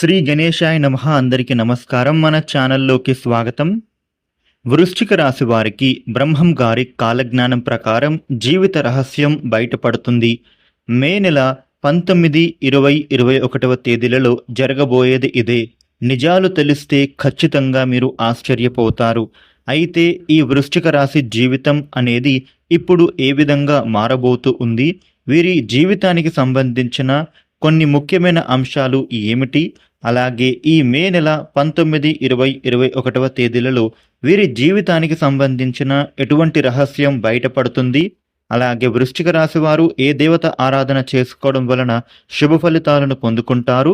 శ్రీ గణేశాయ నమ అందరికీ నమస్కారం. మన ఛానల్లోకి స్వాగతం. వృశ్చిక రాశి వారికి బ్రహ్మం గారి కాలజ్ఞానం ప్రకారం జీవిత రహస్యం బయటపడుతుంది. మే నెల పంతొమ్మిది ఇరవై ఇరవై ఒకటవ తేదీలలో జరగబోయేది ఇదే. నిజాలు తెలిస్తే ఖచ్చితంగా మీరు ఆశ్చర్యపోతారు. అయితే ఈ వృశ్చిక రాశి జీవితం అనేది ఇప్పుడు ఏ విధంగా మారబోతూ ఉంది? వీరి జీవితానికి సంబంధించిన కొన్ని ముఖ్యమైన అంశాలు ఏమిటి? అలాగే ఈ మే నెల పంతొమ్మిది ఇరవై ఇరవై ఒకటవ తేదీలలో వీరి జీవితానికి సంబంధించిన ఎటువంటి రహస్యం బయటపడుతుంది? అలాగే వృశ్చిక రాశి వారు ఏ దేవత ఆరాధన చేసుకోవడం వలన శుభ ఫలితాలను పొందుకుంటారు?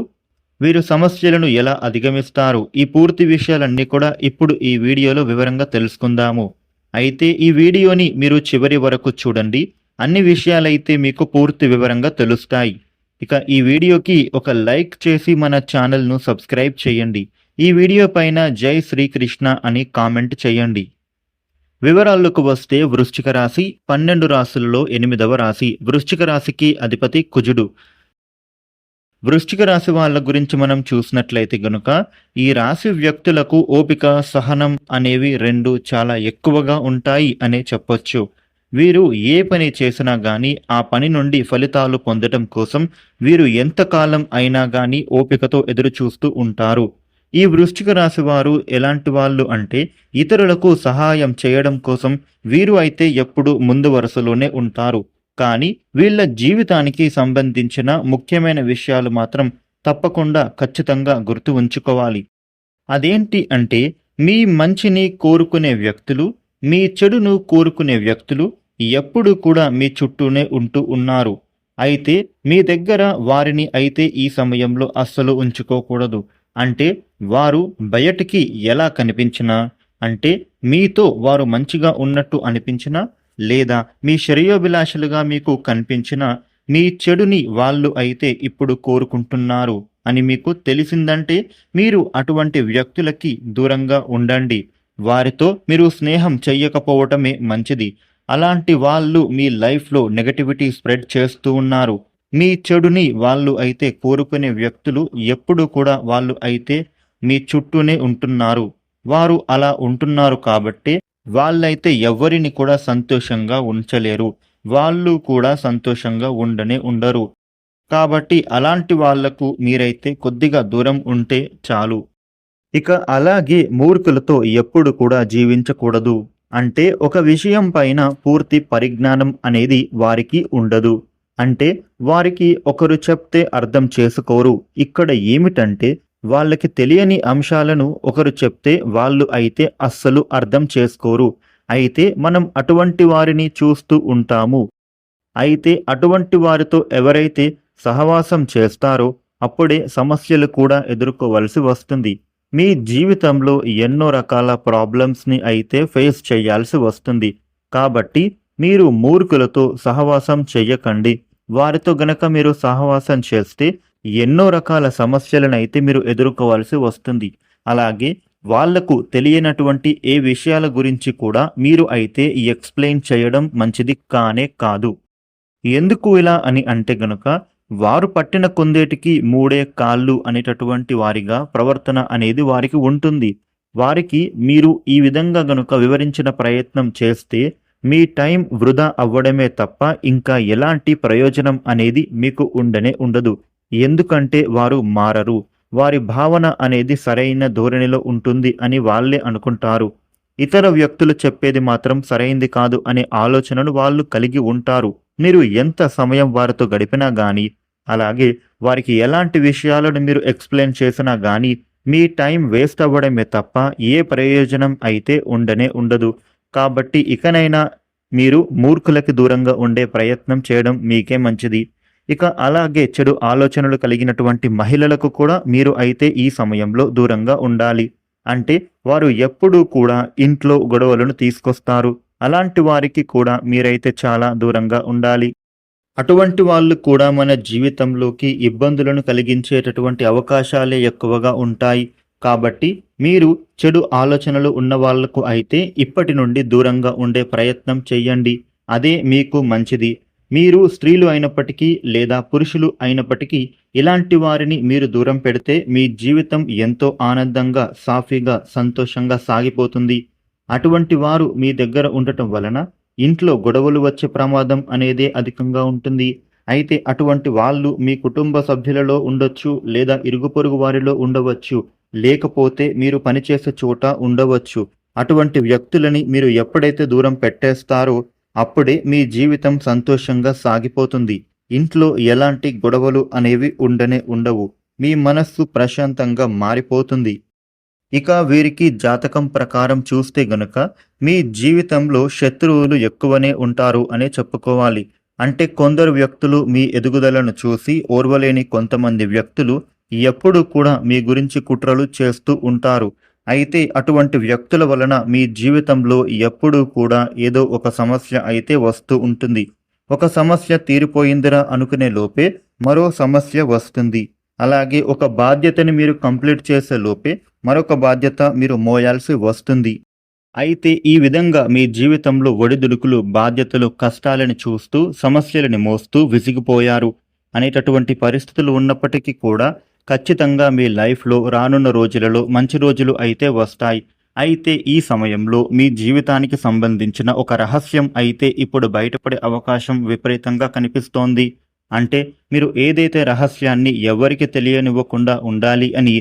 వీరు సమస్యలను ఎలా అధిగమిస్తారు? ఈ పూర్తి విషయాలన్నీ కూడా ఇప్పుడు ఈ వీడియోలో వివరంగా తెలుసుకుందాము. అయితే ఈ వీడియోని మీరు చివరి వరకు చూడండి. అన్ని విషయాలైతే మీకు పూర్తి వివరంగా తెలుస్తాయి. ఇక ఈ వీడియోకి ఒక లైక్ చేసి మన ఛానల్ను సబ్స్క్రైబ్ చేయండి. ఈ వీడియో పైన జై శ్రీకృష్ణ అని కామెంట్ చేయండి. వివరాల్లోకి వస్తే వృశ్చిక రాశి పన్నెండు రాశులలో ఎనిమిదవ రాశి. వృశ్చిక రాశికి అధిపతి కుజుడు. వృశ్చిక రాశి వాళ్ళ గురించి మనం చూసినట్లయితే గనుక ఈ రాశి వ్యక్తులకు ఓపిక సహనం అనేవి రెండు చాలా ఎక్కువగా ఉంటాయి అనే చెప్పొచ్చు. వీరు ఏ పని చేసినా గాని ఆ పని నుండి ఫలితాలు పొందటం కోసం వీరు ఎంతకాలం అయినా గాని ఓపికతో ఎదురు చూస్తూ ఉంటారు. ఈ వృశ్చిక రాశి వారు ఎలాంటి వాళ్ళు అంటే ఇతరులకు సహాయం చేయడం కోసం వీరు అయితే ఎప్పుడు ముందు వరుసలోనే ఉంటారు. కానీ వీళ్ళ జీవితానికి సంబంధించిన ముఖ్యమైన విషయాలు మాత్రం తప్పకుండా ఖచ్చితంగా గుర్తు ఉంచుకోవాలి. అదేంటి అంటే మీ మంచిని కోరుకునే వ్యక్తులు మీ చెడును కోరుకునే వ్యక్తులు ఎప్పుడు కూడా మీ చుట్టూనే ఉంటూ ఉన్నారు. అయితే మీ దగ్గర వారిని అయితే ఈ సమయంలో అస్సలు ఉంచుకోకూడదు. అంటే వారు బయటికి ఎలా కనిపించినా అంటే మీతో వారు మంచిగా ఉన్నట్టు అనిపించినా లేదా మీ శ్రేయోభిలాషలుగా మీకు కనిపించినా మీ చెడుని వాళ్ళు అయితే ఇప్పుడు కోరుకుంటున్నారు అని మీకు తెలిసిందంటే మీరు అటువంటి వ్యక్తులకి దూరంగా ఉండండి. వారితో మీరు స్నేహం చెయ్యకపోవటమే మంచిది. అలాంటి వాళ్ళు మీ లైఫ్లో నెగటివిటీ స్ప్రెడ్ చేస్తూ ఉన్నారు. మీ చెడుని వాళ్ళు అయితే కోరుకునే వ్యక్తులు ఎప్పుడు కూడా వాళ్ళు అయితే మీ చుట్టూనే ఉంటున్నారు. వారు అలా ఉంటున్నారు కాబట్టి వాళ్ళైతే ఎవరిని కూడా సంతోషంగా ఉంచలేరు. వాళ్ళు కూడా సంతోషంగా ఉండనే ఉండరు. కాబట్టి అలాంటి వాళ్ళకు మీరైతే కొద్దిగా దూరం ఉంటే చాలు. ఇక అలాగే మూర్ఖులతో ఎప్పుడు కూడా జీవించకూడదు. అంటే ఒక విషయం పైన పూర్తి పరిజ్ఞానం అనేది వారికి ఉండదు. అంటే వారికి ఒకరు చెప్తే అర్థం చేసుకోరు. ఇక్కడ ఏమిటంటే వాళ్ళకి తెలియని అంశాలను ఒకరు చెప్తే వాళ్ళు అయితే అస్సలు అర్థం చేసుకోరు. అయితే మనం అటువంటి వారిని చూస్తూ ఉంటాము. అయితే అటువంటి వారితో ఎవరైతే సహవాసం చేస్తారో అప్పుడే సమస్యలు కూడా ఎదుర్కోవలసి వస్తుంది. మీ జీవితంలో ఎన్నో రకాల ప్రాబ్లమ్స్ని అయితే ఫేస్ చేయాల్సి వస్తుంది. కాబట్టి మీరు మూర్ఖులతో సహవాసం చెయ్యకండి. వారితో గనక మీరు సహవాసం చేస్తే ఎన్నో రకాల సమస్యలను అయితే మీరు ఎదుర్కోవాల్సి వస్తుంది. అలాగే వాళ్ళకు తెలియనటువంటి ఏ విషయాల గురించి కూడా మీరు అయితే ఎక్స్ప్లెయిన్ చేయడం మంచిది కానే కాదు. ఎందుకు ఇలా అని అంటే గనుక వారు పట్టిన కొందేటికి మూడే కాళ్ళు అనేటటువంటి వారిగా ప్రవర్తన అనేది వారికి ఉంటుంది. వారికి మీరు ఈ విధంగా గనుక వివరించిన ప్రయత్నం చేస్తే మీ టైం వృధా అవ్వడమే తప్ప ఇంకా ఎలాంటి ప్రయోజనం అనేది మీకు ఉండనే ఉండదు. ఎందుకంటే వారు మారరు. వారి భావన అనేది సరైన ధోరణిలో ఉంటుంది అని వాళ్ళే అనుకుంటారు. ఇతర వ్యక్తులు చెప్పేది మాత్రం సరైంది కాదు అనే ఆలోచనను వాళ్ళు కలిగి ఉంటారు. మీరు ఎంత సమయం వారితో గడిపినా కానీ అలాగే వారికి ఎలాంటి విషయాలను మీరు ఎక్స్ప్లెయిన్ చేసినా కానీ మీ టైం వేస్ట్ అవ్వడమే తప్ప ఏ ప్రయోజనం అయితే ఉండనే ఉండదు. కాబట్టి ఇకనైనా మీరు మూర్ఖులకి దూరంగా ఉండే ప్రయత్నం చేయడం మీకే మంచిది. ఇక అలాగే చెడు ఆలోచనలు కలిగినటువంటి మహిళలకు కూడా మీరు అయితే ఈ సమయంలో దూరంగా ఉండాలి. అంటే వారు ఎప్పుడూ కూడా ఇంట్లో గొడవలను తీసుకొస్తారు. అలాంటి వారికి కూడా మీరైతే చాలా దూరంగా ఉండాలి. అటువంటి వాళ్ళు కూడా మన జీవితంలోకి ఇబ్బందులను కలిగించేటటువంటి అవకాశాలే ఎక్కువగా ఉంటాయి. కాబట్టి మీరు చెడు ఆలోచనలు ఉన్న వాళ్ళకు అయితే ఇప్పటి నుండి దూరంగా ఉండే ప్రయత్నం చెయ్యండి అదే మీకు మంచిది. మీరు స్త్రీలు అయినప్పటికీ లేదా పురుషులు అయినప్పటికీ ఇలాంటి వారిని మీరు దూరం పెడితే మీ జీవితం ఎంతో ఆనందంగా సాఫీగా సంతోషంగా సాగిపోతుంది. అటువంటి వారు మీ దగ్గర ఉండటం వలన ఇంట్లో గొడవలు వచ్చే ప్రమాదం అనేదే అధికంగా ఉంటుంది. అయితే అటువంటి వాళ్ళు మీ కుటుంబ సభ్యులలో ఉండొచ్చు లేదా ఇరుగు పొరుగు వారిలో ఉండవచ్చు. లేకపోతే మీరు పనిచేసే చోట ఉండవచ్చు. అటువంటి వ్యక్తులని మీరు ఎప్పుడైతే దూరం పెట్టేస్తారో అప్పుడే మీ జీవితం సంతోషంగా సాగిపోతుంది. ఇంట్లో ఎలాంటి గొడవలు అనేవి ఉండనే ఉండవు. మీ మనస్సు ప్రశాంతంగా మారిపోతుంది. ఇక వీరికి జాతకం ప్రకారం చూస్తే గనుక మీ జీవితంలో శత్రువులు ఎక్కువనే ఉంటారు అనే చెప్పుకోవాలి. అంటే కొందరు వ్యక్తులు మీ ఎదుగుదలను చూసి ఓర్వలేని కొంతమంది వ్యక్తులు ఎప్పుడూ కూడా మీ గురించి కుట్రలు చేస్తూ ఉంటారు. అయితే అటువంటి వ్యక్తుల వలన మీ జీవితంలో ఎప్పుడూ కూడా ఏదో ఒక సమస్య అయితే వస్తూ ఉంటుంది. ఒక సమస్య తీరిపోయిందిరా అనుకునే లోపే మరో సమస్య వస్తుంది. అలాగే ఒక బాధ్యతని మీరు కంప్లీట్ చేసే లోపే మరొక బాధ్యత మీరు మోయాల్సి వస్తుంది. అయితే ఈ విధంగా మీ జీవితంలో ఒడిదుడుకులు బాధ్యతలు కష్టాలని చూస్తూ సమస్యలని మోస్తూ విసిగిపోయారు అనేటటువంటి పరిస్థితులు ఉన్నప్పటికీ కూడా ఖచ్చితంగా మీ లైఫ్లో రానున్న రోజులలో మంచి రోజులు అయితే వస్తాయి. అయితే ఈ సమయంలో మీ జీవితానికి సంబంధించిన ఒక రహస్యం అయితే ఇప్పుడు బయటపడే అవకాశం విపరీతంగా కనిపిస్తోంది. అంటే మీరు ఏదైతే రహస్యాన్ని ఎవరికి తెలియనివ్వకుండా ఉండాలి అని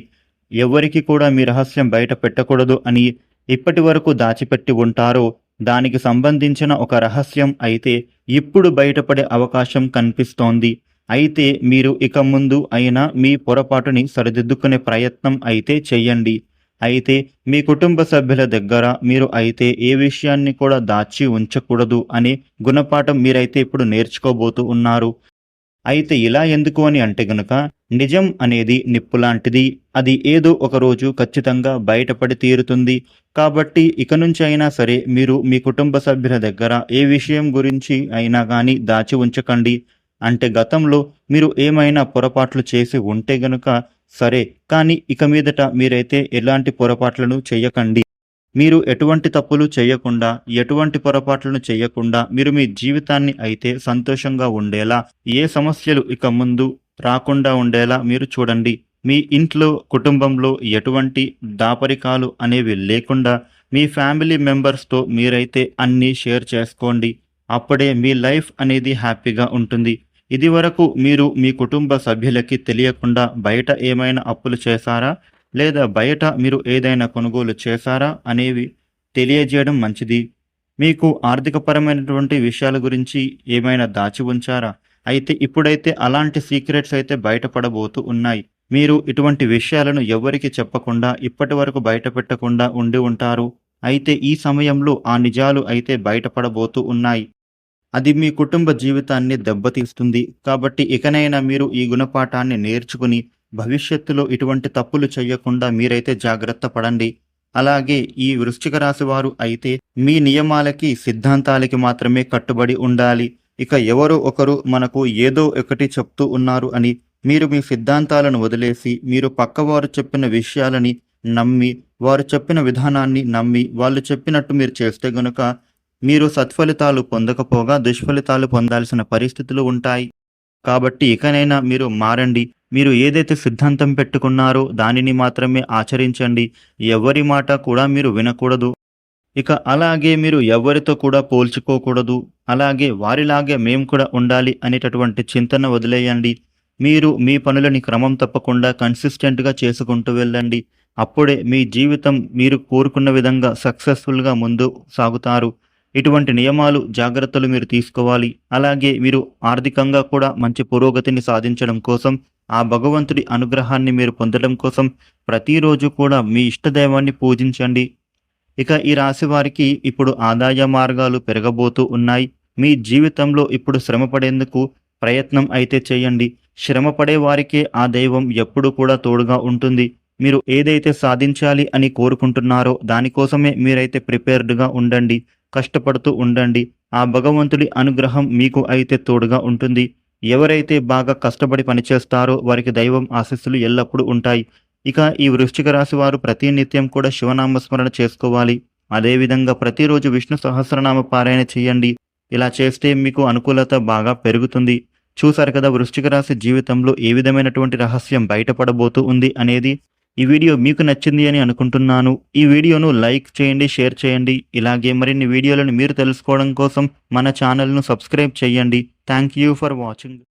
ఎవరికి కూడా మీ రహస్యం బయట పెట్టకూడదు అని ఇప్పటి వరకు దాచిపెట్టి ఉంటారో దానికి సంబంధించిన ఒక రహస్యం అయితే ఇప్పుడు బయటపడే అవకాశం కనిపిస్తోంది. అయితే మీరు ఇక ముందు అయినా మీ పొరపాటుని సరిదిద్దుకునే ప్రయత్నం అయితే చెయ్యండి. అయితే మీ కుటుంబ సభ్యుల దగ్గర మీరు అయితే ఏ విషయాన్ని కూడా దాచి ఉంచకూడదు అనే గుణపాఠం మీరైతే ఇప్పుడు నేర్చుకోబోతూ ఉన్నారు. అయితే ఇలా ఎందుకు అని అంటే గనుక నిజం అనేది నిప్పు లాంటిది. అది ఏదో ఒక రోజు ఖచ్చితంగా బయటపడి తీరుతుంది. కాబట్టి ఇక నుంచి అయినా సరే మీరు మీ కుటుంబ సభ్యుల దగ్గర ఏ విషయం గురించి అయినా కానీ దాచి ఉంచకండి. అంటే గతంలో మీరు ఏమైనా పొరపాట్లు చేసి ఉంటే గనుక సరే కానీ ఇక మీదట మీరైతే ఎలాంటి పొరపాట్లను చేయకండి. మీరు ఎటువంటి తప్పులు చేయకుండా ఎటువంటి పొరపాట్లను చేయకుండా మీరు మీ జీవితాన్ని అయితే సంతోషంగా ఉండేలా ఏ సమస్యలు ఇక ముందు రాకుండా ఉండేలా మీరు చూడండి. మీ ఇంట్లో కుటుంబంలో ఎటువంటి దాపరికాలు అనేవి లేకుండా మీ ఫ్యామిలీ మెంబర్స్తో మీరైతే అన్నీ షేర్ చేసుకోండి. అప్పుడే మీ లైఫ్ అనేది హ్యాపీగా ఉంటుంది. ఇది వరకు మీరు మీ కుటుంబ సభ్యులకి తెలియకుండా బయట ఏమైనా అప్పులు చేశారా? లేదా బయట మీరు ఏదైనా కొనుగోలు చేశారా అనేవి తెలియజేయడం మంచిది. మీకు ఆర్థికపరమైనటువంటి విషయాల గురించి ఏమైనా దాచి ఉంచారా? అయితే ఇప్పుడైతే అలాంటి సీక్రెట్స్ అయితే బయటపడబోతూ ఉన్నాయి. మీరు ఇటువంటి విషయాలను ఎవరికి చెప్పకుండా ఇప్పటి వరకు బయట పెట్టకుండా ఉండి ఉంటారు. అయితే ఈ సమయంలో ఆ నిజాలు అయితే బయటపడబోతూ ఉన్నాయి. అది మీ కుటుంబ జీవితాన్ని దెబ్బతీస్తుంది. కాబట్టి ఇకనైనా మీరు ఈ గుణపాఠాన్ని నేర్చుకుని భవిష్యత్తులో ఇటువంటి తప్పులు చేయకుండా మీరైతే జాగ్రత్త పడండి. అలాగే ఈ వృశ్చిక రాశి వారు అయితే మీ నియమాలకి సిద్ధాంతాలకి మాత్రమే కట్టుబడి ఉండాలి. ఇక ఎవరో ఒకరు మనకు ఏదో ఒకటి చెప్తూ ఉన్నారు అని మీరు మీ సిద్ధాంతాలను వదిలేసి మీరు పక్కవారు చెప్పిన విషయాలని నమ్మి వారు చెప్పిన విధానాన్ని నమ్మి వాళ్ళు చెప్పినట్టు మీరు చేస్తే గనుక మీరు సత్ఫలితాలు పొందకపోగా దుష్ఫలితాలు పొందాల్సిన పరిస్థితులు ఉంటాయి. కాబట్టి ఇకనైనా మీరు మారండి. మీరు ఏదైతే సిద్ధాంతం పెట్టుకున్నారో దానిని మాత్రమే ఆచరించండి. ఎవరి మాట కూడా మీరు వినకూడదు. ఇక అలాగే మీరు ఎవరితో కూడా పోల్చుకోకూడదు. అలాగే వారిలాగే మేము కూడా ఉండాలి అనేటటువంటి చింతన వదిలేయండి. మీరు మీ పనులని క్రమం తప్పకుండా కన్సిస్టెంట్గా చేసుకుంటూ వెళ్ళండి. అప్పుడే మీ జీవితం మీరు కోరుకున్న విధంగా సక్సెస్ఫుల్గా ముందు సాగుతారు. ఇటువంటి నియమాలు జాగ్రత్తలు మీరు తీసుకోవాలి. అలాగే మీరు ఆర్థికంగా కూడా మంచి పురోగతిని సాధించడం కోసం ఆ భగవంతుడి అనుగ్రహాన్ని మీరు పొందడం కోసం ప్రతిరోజు కూడా మీ ఇష్టదైవాన్ని పూజించండి. ఇక ఈ రాశి వారికి ఇప్పుడు ఆదాయ మార్గాలు పెరగబోతూ ఉన్నాయి. మీ జీవితంలో ఇప్పుడు శ్రమ పడేందుకు ప్రయత్నం అయితే చేయండి. శ్రమ పడే వారికే ఆ దైవం ఎప్పుడు కూడా తోడుగా ఉంటుంది. మీరు ఏదైతే సాధించాలి అని కోరుకుంటున్నారో దానికోసమే మీరైతే ప్రిపేర్డ్గా ఉండండి. కష్టపడుతూ ఉండండి. ఆ భగవంతుడి అనుగ్రహం మీకు అయితే తోడుగా ఉంటుంది. ఎవరైతే బాగా కష్టపడి పనిచేస్తారో వారికి దైవం ఆశస్సులు ఎల్లప్పుడూ ఉంటాయి. ఇక ఈ వృశ్చిక రాశి వారు ప్రతి నిత్యం కూడా శివనామస్మరణ చేసుకోవాలి. అదేవిధంగా ప్రతిరోజు విష్ణు సహస్రనామ పారాయణ చేయండి. ఇలా చేస్తే మీకు అనుకూలత బాగా పెరుగుతుంది. చూసారు కదా వృశ్చిక రాశి జీవితంలో ఏ విధమైనటువంటి రహస్యం బయటపడబోతూ ఉంది అనేది? ఈ వీడియో మీకు నచ్చింది అని అనుకుంటున్నాను. ఈ వీడియోను లైక్ చేయండి షేర్ చేయండి. ఇలాగే మరిన్ని వీడియోలను మీరు తెలుసుకోవడం కోసం మన ఛానల్ను సబ్స్క్రైబ్ చేయండి. Thank you for watching.